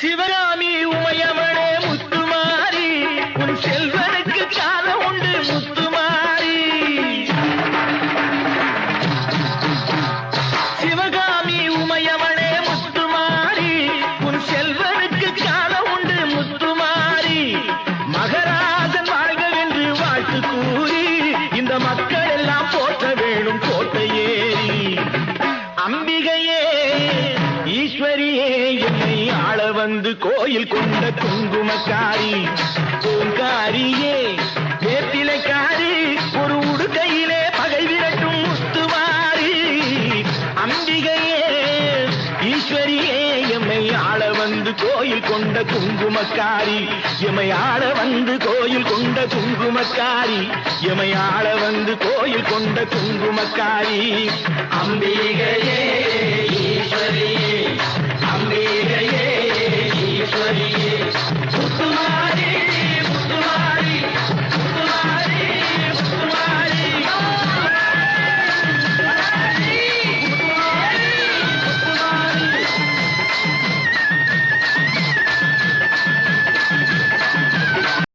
சிவராமி உமையவளே முத்துமாரி. உன் செல்வனுக்கு காலம் உண்டு முத்துமாரி. சிவகாமி உமையவளே முத்துமாரி. உன் செல்வனுக்கு காலம் உண்டு முத்துமாரி. மகராஜன் வாழ்கவென்று வாழ்த்து கூறி இந்த மக்கள் எல்லாம் போற்ற வேணும் கோட்டை அம்பிகையே ஈஸ்வரியே என்னை ஆள வந்து கோயில் கொண்ட குங்குமக்காரி. பூங்காரியே வேப்பிலைக்காரி ஒரு உடுக்கையிலே பகை விரட்டும் முத்துவாரி அம்பிகையே ஈஸ்வரியே எம்மை ஆள வந்து கோயில் கொண்ட குங்குமக்காரி. எமை ஆள வந்து கோயில் கொண்ட குங்குமக்காரி. எமை ஆள வந்து கோயில் கொண்ட குங்குமக்காரி. அம்பிகையே